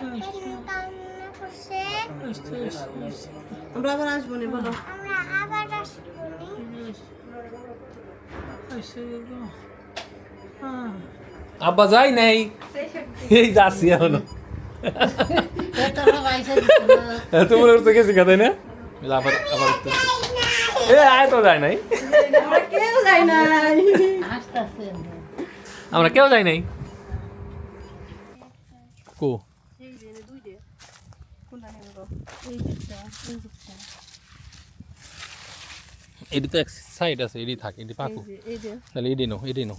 কান্না করছে আমরা আবার আসব না বলো আমরা আবার আসব আব্বা যাই নাই এই যাচ্ছি এখনও এত মনে করতে গেছি কথা না আবার আবার উঠতেছি। এ আয় তো যায় নাই আমরা কেউ যাই নাই আমরা কেউ যাই নাই কো এই যে এনে দুই দে কোনটা নেব গো? এটি তো এক সাইড আছে থাক পাকু। তাহলে নো নো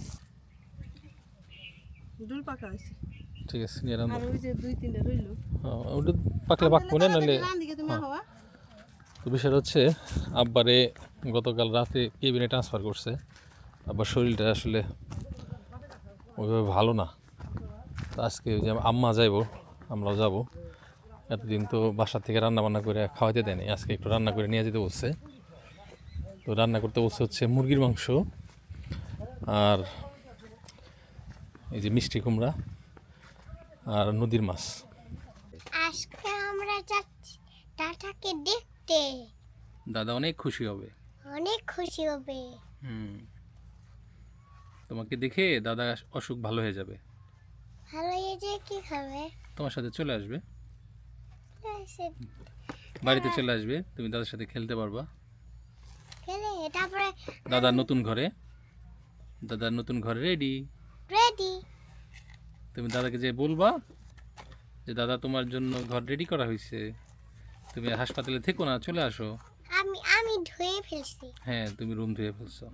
দুল পাকা আছে ঠিক আছে নিয়ে রান্না। আর ওই যে দুই তিনটা রইল। ওটা পাকলে পাকবো না নাহলে হওয়া তো বিষয়টা হচ্ছে আব্বারে গতকাল রাতে কেবিনে ট্রান্সফার করছে। আব্বার শরীরটা আসলে ওইভাবে ভালো না। তো আজকে ওই যে আম্মা যাইবো আমরাও যাব। এতদিন তো বাসা থেকে রান্না বান্না করে খাওয়াতে দেয়নি আজকে একটু রান্না করে নিয়ে যেতে বলছে। তো রান্না করতে বলছে হচ্ছে মুরগির মাংস আর এই যে মিষ্টি কুমড়া আর নদীর মাছ। আজকে আমরা যাচ্ছি টাটাকে দেখতে। দাদা অনেক খুশি হবে। অনেক খুশি হবে। হুম। তোমাকে দেখে দাদা অসুখ ভালো হয়ে যাবে। ভালো হয়ে যে কি খাবে তোমার সাথে চলে আসবে। বাড়িতে চলে আসবে তুমি দাদার সাথে খেলতে পারবা। খেলে তারপরে দাদার নতুন ঘরে। দাদার নতুন ঘরে রেডি রেডি তুমি দাদাকে যে বলবা যে দাদা তোমার জন্য ঘর রেডি করা হয়েছে তুমি হাসপাতালে থেকো না চলে আসো। আমি আমি ধুয়ে ফেলছি। হ্যাঁ তুমি রুম ধুয়ে ফেলছো।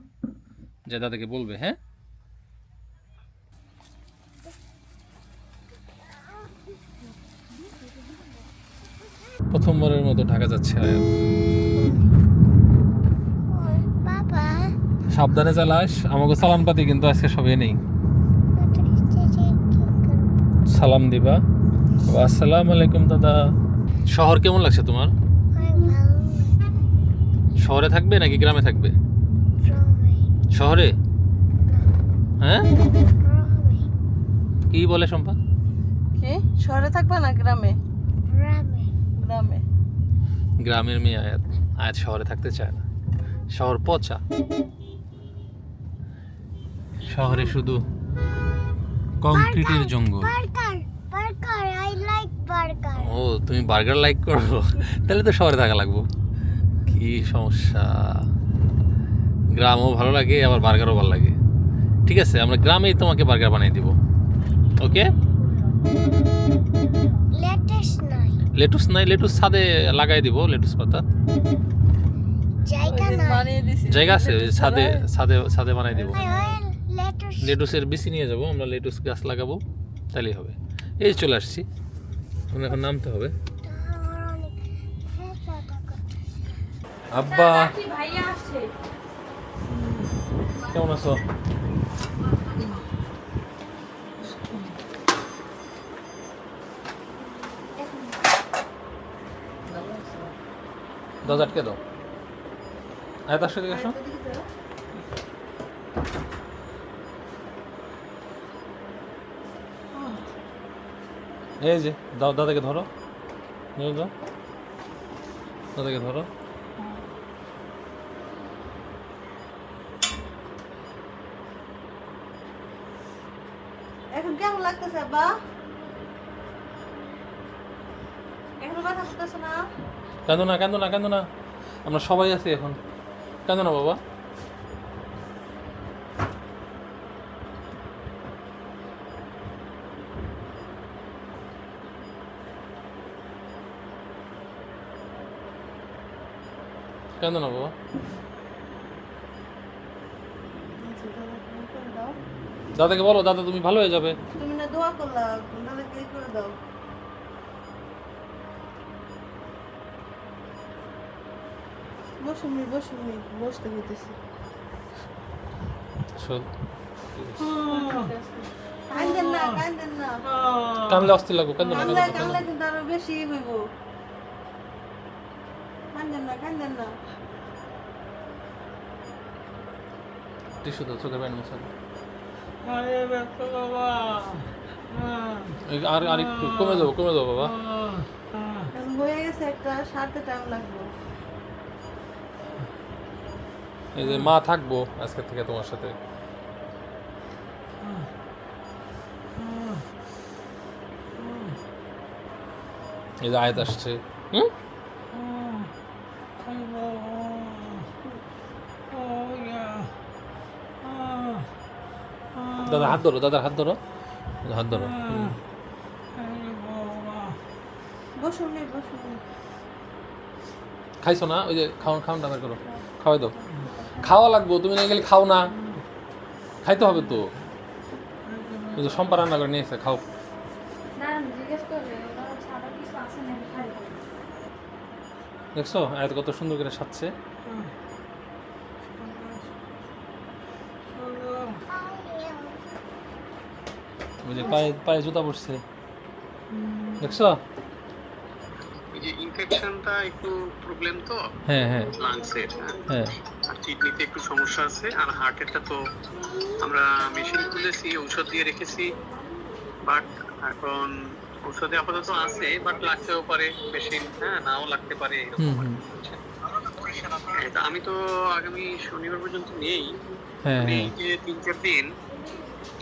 যে দাদাকে বলবে হ্যাঁ? প্রথমবারের মতো ঢাকা যাচ্ছে আয়াত সাবধানে চালাস। আমাকে সালাম পাতি কিন্তু আজকে সবে নেই? সালাম দিবা। আসসালামু আলাইকুম দাদা। শহর কেমন লাগছে তোমার? শহরে থাকবে নাকি গ্রামে থাকবে? শহরে? হ্যাঁ? কি বলে সম্পা কি? শহরে থাকবা না গ্রামে? রবে গ্রামে। গ্রামের মেয়ে আয়াত আয়াত শহরে থাকতে চায় না। শহর পচা। শহরে শুধু কংক্রিটের জঙ্গল। Burger burger I like burger. ও তুমি বার্গার লাইক করো? তাহলে তো শহরে থাকা লাগবো। কি সমস্যা। গ্রামও ভালো লাগে আবার বার্গারও ভালো লাগে। ঠিক আছে আমরা গ্রামেই তোমাকে বার্গার বানিয়ে দিব। ওকে? লেটুস নাই লেটুস ছাদে লাগাই দিব লেটুস পাতা। জায়গা আছে ছাদে ছাদে ছাদে বানাই দিব। লেটুসের বিচি নিয়ে যাব আমরা লেটুস গাছ লাগাবো তাহলেই হবে। এই চলে আসছি। এখন এখন নামতে হবে। আব্বা। কেমন আছো? দশ আটকে দাও। আয় তার সাথে আসো এই যে, দাও, দাদাকে ধরো। নিয়ে যাও। দাদাকে ধরো। এখন কেমন লাগতেছে, আব্বা এখন কথা শুনতেছে না কান্দো না কান্দো না কান্দো না। আমরা সবাই আছি এখন। কান্দো না, বাবা। কান্দো না, বাবা। দাদাকে বলো, দাদা তুমি ভালো হয়ে যাবে। তুমি না দোয়া করলা, দাদাকে করে দাও। বসুমি বসুমি বসতে হইতেছি। কান্দেন না কান্দেন না। কানলে অস্থির লাগবে কান্দো না কানলে না, কিন্তু আরও বেশি হইব। কান্দেন না কান্দেন না। টিস্যু দাও। এই আর আর একটু কমে যাব কমে যাব বাবা। হয়ে গেছে একটা সারতে টাইম লাগবে। এই যে মা থাকব আজকে থেকে তোমার সাথে। এই যে আয়াত আসছে। হুম? দাদা হাত ধরো দাদার হাত ধরো। হাত ধরো। খাইছো না? ওই যে খাওয়ান খাওয়ান দাবার করো। খাওয়াই দাও। খাওয়া লাগবো তুমি না গেলে খাও না। খাইতে হবে তো। যে সম্পা রান্না করে নিয়ে এসে খাও। দেখছ? এত কত সুন্দর করে সাজছে। পায়ে পায়ে জুতা পড়ছে দেখছ? এই যে ইনফেকশনটা একটু প্রবলেম তো? হ্যাঁ হ্যাঁ। লাংসের হ্যাঁ। আর কিডনিতে একটু সমস্যা আছে আর হার্টেরটা তো আমরা মেশিন খুলেছি ঔষধ দিয়ে রেখেছি। বাট এখন ঔষধে আপাতত আছে বাট লাগতেও পারে মেশিন হ্যাঁ নাও লাগতে পারে এরকম? হ্যাঁ, আমি তো আগামী শনিবার পর্যন্ত নেই। হ্যাঁ এই হ্যাঁ। যে তিন চার দিন।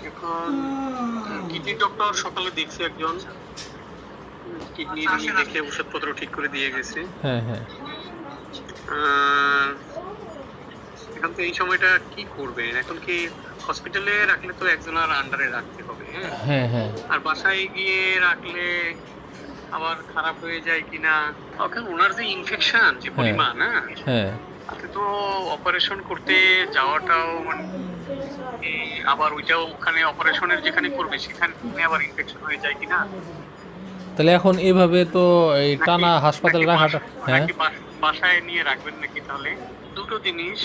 এখন কিডনি ডক্টর সকালে দেখছি একজন। কিডনি দেখে ওষুধপত্র ঠিক করে দিয়ে গেছে। হ্যাঁ হ্যাঁ। এখন তো এই সময়টা কি করবেন এখন কি হসপিটালে রাখলে তো একজনের আন্ডারে রাখতে হবে হ্যাঁ? হ্যাঁ হ্যাঁ। আর বাসায় গিয়ে রাখলে আবার খারাপ হয়ে যায় কিনা? এখন ওনার যে ইনফেকশন যে পরিমাণ হ্যাঁ হ্যাঁ। তাতে তো অপারেশন করতে যাওয়াটাও মানে আবার ওইটাও ওখানে অপারেশনের যেখানে করবে সেখানে আবার ইনফেকশন হয়ে যায় কিনা? তাহলে এখন এইভাবে তো এই টানা হাসপাতাল রাখাটা হ্যাঁ? বাসায় নিয়ে রাখবেন নাকি তাহলে? দুটো জিনিস।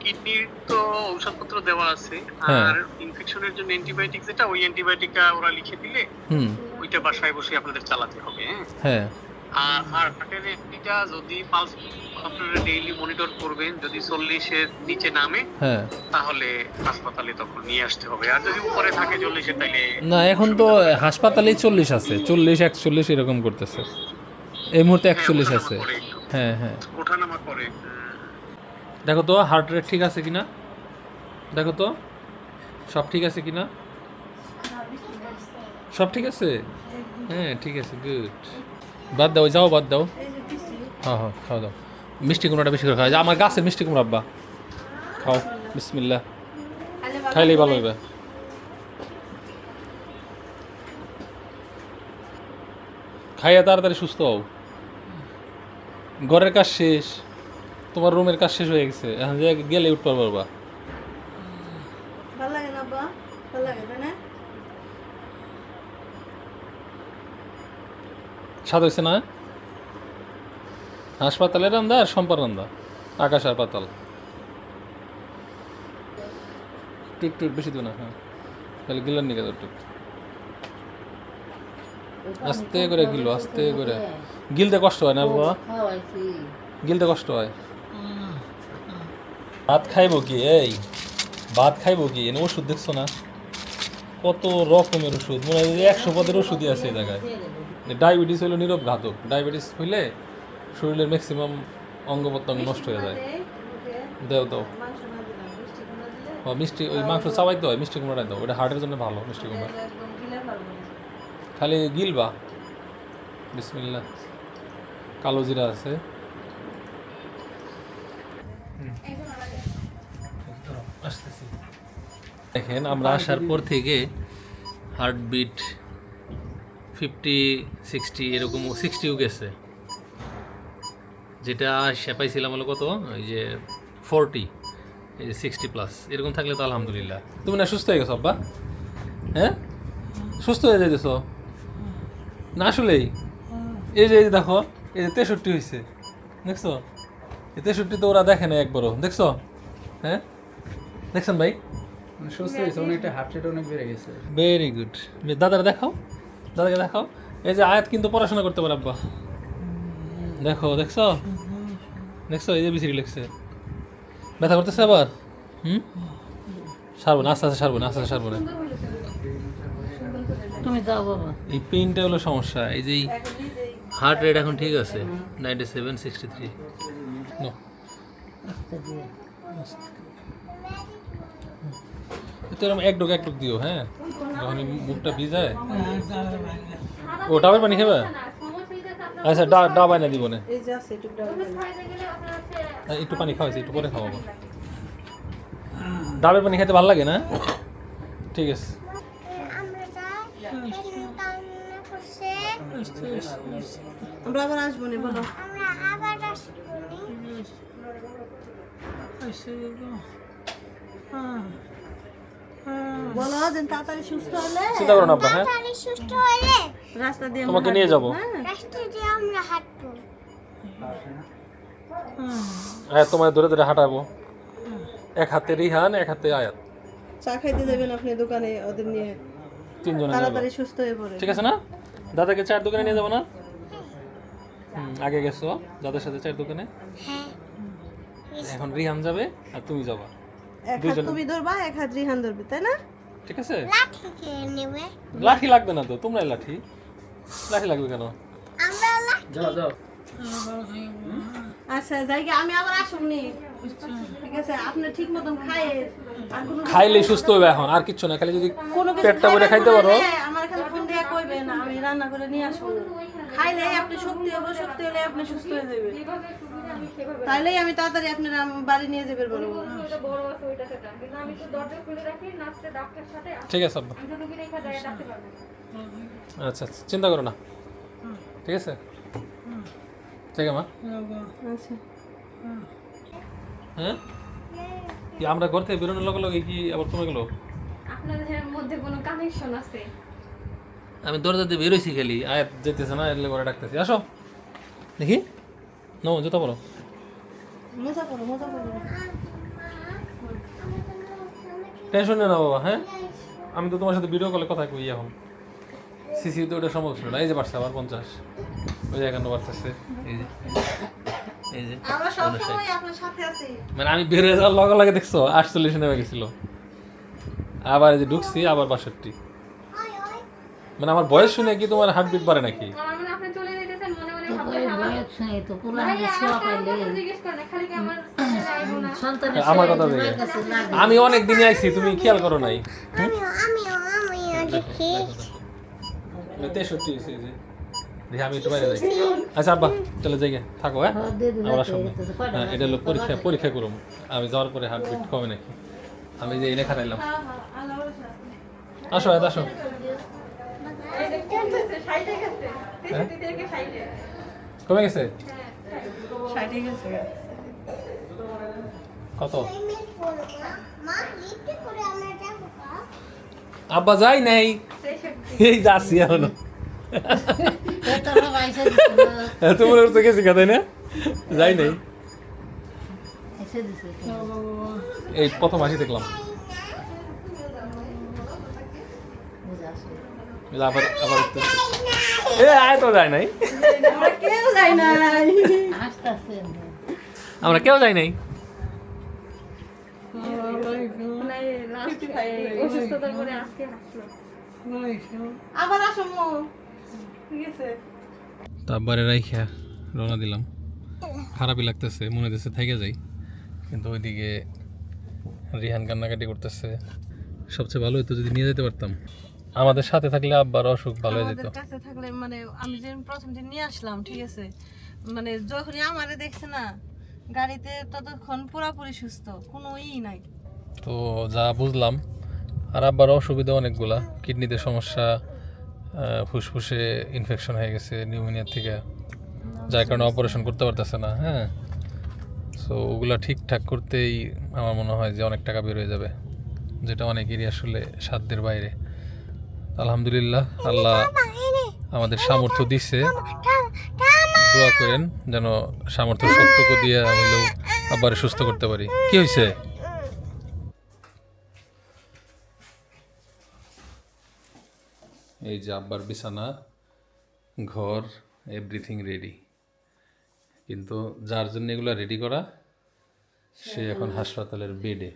কিডনির তো ঔষধপত্র দেওয়া আছে হ্যাঁ। আর ইনফেকশনের জন্য অ্যান্টিবায়োটিক যেটা ওই অ্যান্টিবায়োটিকটা ওরা লিখে দিলে হুম। ওইটা বাসায় বসে আপনাদের চালাতে হবে হ্যাঁ? হ্যাঁ। আর আর হার্টের এমনিটা যদি পালস আপনারা ডেইলি মনিটর করবেন যদি চল্লিশের নিচে নামে হ্যাঁ। তাহলে হাসপাতালে তখন নিয়ে আসতে হবে। আর যদি উপরে থাকে চল্লিশের তাইলে না এখন তো হাসপাতালেই চল্লিশ আছে। চল্লিশ একচল্লিশ এরকম করতেছে। এই মুহূর্তে একচল্লিশ হ্যাঁ, আছে। ওঠানামা হ্যাঁ হ্যাঁ। ওঠানামা করে। দেখো তো হার্ট রেট ঠিক আছে কিনা? দেখো তো সব ঠিক আছে কিনা? সব ঠিক আছে? হ্যাঁ ঠিক আছে গুড বাদ দাও যাও বাদ দাও। হ্যাঁ হ্যাঁ খাওয়া দাও। মিষ্টি কুমড়াটা বেশি করে খাওয়া যায়। আমার গাছের মিষ্টি কুমড়া আব্বা। খাও বিসমিল্লা খাইলেই ভালো হইবে। খাইয়া তাড়াতাড়ি সুস্থ হও। ঘরের কাজ শেষ। তোমার রুমের কাজ শেষ হয়ে গেছে। এখন গেলে উঠতে পারবা ভালো লাগে না বা ভালো লাগে তাই না স্বাদ হয়েছে না? হাসপাতালের রান্দা আর সম্পার রান্দা। আকাশ আর পাতাল। টুক টুক বেশি দিও না হ্যাঁ। তাহলে গিলার নিকে দাও টুক আস্তে করে গিলো, আস্তে করে। গিলতে কষ্ট হয় না, বাবা? গিলতে কষ্ট হয়। ভাত খাইবো কি, এই? ভাত খাইবো কি? এনে ওষুধ দেখছ না? কত রকমের ওষুধ? মনে হয় একশো পদের ওষুধই আছে এই জায়গায়। ডায়াবেটিস হলো নীরব ঘাতক। ডায়াবেটিস হইলে শরীরের ম্যাক্সিমাম অঙ্গ প্রত্যঙ্গ নষ্ট হয়ে যায়। দাও দাও ও, মিষ্টি ওই মাংস চাবাইতে হয় মিষ্টি কুমড়াটা দাও ওটা হার্টের জন্য ভালো মিষ্টি কুমড়া। খালি গিলবা। বিসমিল্লা কালো জিরা আছে। দেখেন আমরা আসার পর থেকে হার্টবিট ফিফটি সিক্সটি এরকম সিক্সটিও গেছে। যেটা সে পাইছিলাম হলো কত? ওই যে ফোরটি এই যে সিক্সটি প্লাস এরকম থাকলে তো আলহামদুলিল্লাহ। তুমি না সুস্থ হয়ে গেছো আব্বা? হ্যাঁ? সুস্থ হয়ে যাইতেছ? না আসলেই? এই যে এই যে দেখো এই যে তেষট্টি হয়েছে দেখছ? এই তেষট্টি তো ওরা দেখে না একবারও। দেখছ? হ্যাঁ? দেখছেন ভাই? সুস্থ হয়েছে অনেকটা হার্ট রেট অনেক বেড়ে গেছে। ভেরি গুড দাদারা দেখাও দাদাকে দেখাও। এই যে আয়াত কিন্তু পড়াশোনা করতে পারে আব্বা। দেখো দেখছ? দেখছ? এই যে বিসিরি লিখছে। ব্যথা করতেছে আবার? হুম? সারবো না আস্তে আস্তে সারবো না আস্তে আস্তে সারবো না। তুমি যাও বাবা। এই পেনটা হলো সমস্যা। এই যে হার্ট রেট এখন ঠিক আছে। নাইনটি সেভেন সিক্সটি থ্রি তো এরকম এক ডুক এক ডুক দিও হ্যাঁ? যখন মুখটা ভিজায়। ও ডাবের পানি খাবে? আচ্ছা ডা ডাবাই না দিব না। একটু পানি খাওয়াইছি একটু পরে খাওয়াবো। ডাবের পানি খেতে ভালো লাগে না? ঠিক আছে। আমরা আবার আসব না বলো। আমরা আবার আসব বলো যে তাড়াতাড়ি সুস্থ হলে। চিন্তা করো না আব্বা হ্যাঁ? তাড়াতাড়ি সুস্থ হলে রাস্তা দিয়ে তোমাকে নিয়ে যাব। রাস্তা দিয়ে আমরা হাঁটবো। আয়াত তোমায় ধরে ধরে হাঁটাবো। এক হাতে রিহান এক হাতে আয়াত। চা খাইতে যাবেন আপনি দোকানে ওদের নিয়ে। তিনজনে তাড়াতাড়ি সুস্থ হয়ে পড়ে। ঠিক আছে না? দাদাকে চার দোকানে নিয়ে যাব না? আগে গেছো দাদার সাথে চার দোকানে? হ্যাঁ। এখন রিহান যাবে আর তুমি যাবা। এক হাত তুমি ধরবা এক হাত রিহান ধরবে তাই না? ঠিক আছে? লাঠি কে নেবে? লাঠি লাগবে না তো তোমরাই লাঠি। লাঠি লাগবে কেন? আমরা লাঠি। যাও যাও। আচ্ছা যাই আমি আবার আসুমনি ঠিক আছে আপনি ঠিক মতন খায় খাইলে সুস্থ হবে এখন আর কিছু না খালি যদি পেটটা ভরে খাইতে পারো। আমার এখানে ফোন দিয়ে কইবেন আমি রান্না করে নিয়ে আসব। খাইলে আপনি শক্তি হবে শক্তি হলে আপনি সুস্থ হয়ে যাবেন তাইলেই আমি তাড়াতাড়ি আপনার বাড়ি নিয়ে যাবে বলব ঠিক আছে আচ্ছা আচ্ছা চিন্তা করো না। ঠিক আছে? ঠিক আছে মা। আচ্ছা। হ্যাঁ? কি আমরা ঘর থেকে বেরোনোর লগে লগে কি আবার কমে গেল? আপনাদের মধ্যে কোনো কানেকশন আছে? আমি দরজা দিয়ে বেরোইছি খালি। আয়াত যেতেছে না এলে করে ডাকতেছি। আসো। দেখি। নো জুতা পরো মজা করো টেনশন না বাবা হ্যাঁ? আমি তো তোমার সাথে ভিডিও কলে কথা কই এখন। সিসি তো ওটা সম্ভব ছিল না। এই যে বাড়ছে আবার পঞ্চাশ। ওই যে একান্ন বাড়তেছে। এই যে। এই যে। আমরা সব সময় আপনার সাথে আছি। মানে আমি বের হয়ে যাওয়ার লগে লগে দেখছ আটচল্লিশ নেমে গেছিল। আবার এই যে ঢুকছি আবার বাষট্টি। মানে আমার বয়স শুনে কি তোমার হার্টবিট বাড়ে নাকি আমার মানে আপনি চলে যেতেছেন মনে মনে তো ভাবতেন তো আমার পাইলে কথা জিজ্ঞেস করে না খালি কি আমার সাথে যাইবো না? সন্তানের আমার ছেলে কথা দেখে। আমি অনেক দিনে আইছি তুমি খেয়াল করো নাই। তেষট্টি হয়েছে যে। দেখি আমি একটু বাইরে যাই। আচ্ছা আব্বা চলে যাই গে, থাকো হ্যাঁ? হ্যাঁ, আমরা হয়ে হ্যাঁ এটা হলো পরীক্ষা পরীক্ষা করুম। আমি যাওয়ার পরে হার্টবিট কমে নাকি? আমি যে খাটাইলাম। আসো গেছে তেষট্টি থেকে সাইডে কমে গেছে? সাইডে গেছে। কত? আব্বা যাই নাই। এই যাচ্ছি এখনও। তোমার তো গেছি তাই না? যাই নাই। এই প্রথম হাসি দেখলাম বুঝা আসে। এই যে আবার আবার এ আয় তো যায় নাই আমরা কেউ যাই নাই আবার ঠিক আছে তারপরে রাইখা রওনা দিলাম। খারাপই লাগতেছে মনে হচ্ছে থেকে যাই। কিন্তু ওইদিকে রিহান কান্নাকাটি করতেছে। সবচেয়ে ভালো হতো যদি নিয়ে যেতে পারতাম। আমাদের সাথে থাকলে আব্বার অসুখ ভালো হয়ে যেত। আমাদের কাছে থাকলে মানে আমি যে প্রথম দিন নিয়ে আসলাম ঠিক আছে? মানে যখনই আমারে দেখছে না গাড়িতে ততক্ষণ পুরাপুরি সুস্থ কোনো ই নাই। তো যা বুঝলাম আর আব্বার অসুবিধা অনেকগুলা। কিডনিতে সমস্যা ফুসফুসে ইনফেকশন হয়ে গেছে নিউমোনিয়ার থেকে যার কারণে অপারেশন করতে পারতেছে না হ্যাঁ? সো ওগুলা ঠিকঠাক করতেই আমার মনে হয় যে অনেক টাকা বের হয়ে যাবে যেটা অনেকেরই আসলে সাধ্যের বাইরে। আলহামদুলিল্লাহ, আল্লাহ আমাদের সামর্থ্য দিচ্ছে দোয়া করেন যেন সামর্থ্য সবটুকু দিয়ে হলেও আবার সুস্থ করতে পারি। কি হয়েছে এই যে আব্বার বিছানা, ঘর এভরিথিং রেডি কিন্তু যার জন্য এগুলো রেডি করা, সে এখন হাসপাতালের বেডে